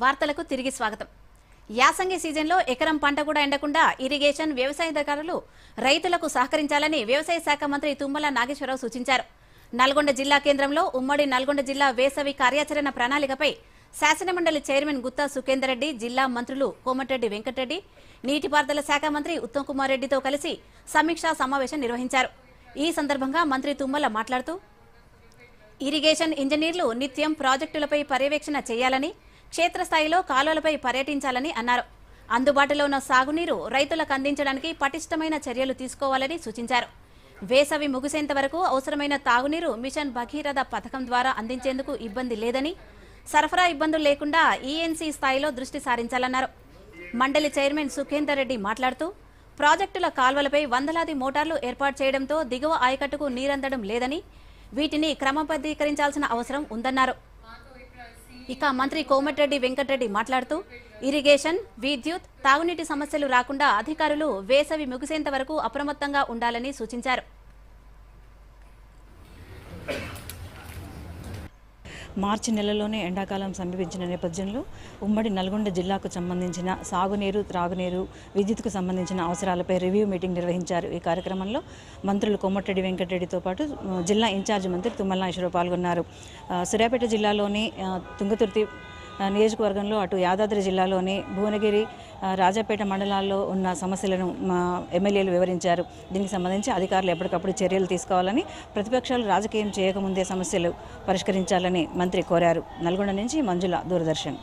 వార్తలకు తిరిగి స్వాగతం. యాసంగి సీజన్లో ఎకరం పంట కూడా ఎండకుండా ఇరిగేషన్ వ్యవసాయదారులు రైతులకు సహకరించాలని వ్యవసాయ శాఖ మంత్రి తుమ్మల నాగేశ్వరరావు సూచించారు. నల్గొండ జిల్లా కేంద్రంలో ఉమ్మడి నల్గొండ జిల్లా వేసవి కార్యాచరణ ప్రణాళికపై శాసనమండలి చైర్మన్ గుత్తా సుఖేందర్ రెడ్డి జిల్లా మంత్రులు కోమటిరెడ్డి వెంకటరెడ్డి నీటిపారుదల శాఖ మంత్రి ఉత్తమ్ కుమార్ రెడ్డితో కలిసి సమీక్షా సమావేశం నిర్వహించారు. ఈ సందర్భంగా మంత్రి తుమ్మల మాట్లాడుతూ ఇరిగేషన్ ఇంజనీర్లు నిత్యం ప్రాజెక్టులపై పర్యవేక్షణ చేయాలని క్షేత్రస్థాయిలో కాలువలపై పర్యటించాలని అన్నారు. అందుబాటులో ఉన్న సాగునీరు రైతులకు అందించడానికి పటిష్టమైన చర్యలు తీసుకోవాలని సూచించారు. వేసవి ముగిసేంత వరకు అవసరమైన తాగునీరు మిషన్ భగీరథ పథకం ద్వారా అందించేందుకు ఇబ్బంది లేదని సరఫరా ఇబ్బందులు లేకుండా ఈఎన్సీ స్థాయిలో దృష్టి సారించాలన్నారు. మండలి చైర్మన్ సుఖేందర్ రెడ్డి మాట్లాడుతూ ప్రాజెక్టుల కాల్వలపై వందలాది మోటార్లు ఏర్పాటు చేయడంతో దిగువ ఆయకట్టుకు నీరందడం లేదని వీటిని క్రమబద్ధీకరించాల్సిన అవసరం ఉందన్నారు. ఇక మంత్రి కోమటిరెడ్డి వెంకటరెడ్డి మాట్లాడుతూ ఇరిగేషన్ విద్యుత్ తాగునీటి సమస్యలు రాకుండా అధికారులు వేసవి ముగిసేంత వరకు అప్రమత్తంగా ఉండాలని సూచించారు. మార్చి నెలలోనే ఎండాకాలం సమీపించిన నేపథ్యంలో ఉమ్మడి నల్గొండ జిల్లాకు సంబంధించిన సాగునీరు త్రాగునీరు విద్యుత్కు సంబంధించిన అవసరాలపై రివ్యూ మీటింగ్ నిర్వహించారు. ఈ కార్యక్రమంలో మంత్రులు కొమ్మటిరెడ్డి వెంకటరెడ్డితో పాటు జిల్లా ఇన్ఛార్జ్ మంత్రి తుమ్మల నాగేశ్వరరావు పాల్గొన్నారు. సూర్యాపేట జిల్లాలోని తుంగతుర్తి నియోజకవర్గంలో అటు యాదాద్రి జిల్లాలోని భువనగిరి రాజాపేట మండలాల్లో ఉన్న సమస్యలను మా ఎమ్మెల్యేలు వివరించారు. దీనికి సంబంధించి అధికారులు ఎప్పటికప్పుడు చర్యలు తీసుకోవాలని ప్రతిపక్షాలు రాజకీయం చేయకముందే సమస్యలు పరిష్కరించాలని మంత్రి కోరారు. నల్గొండ నుంచి మంజుల దూరదర్శన్.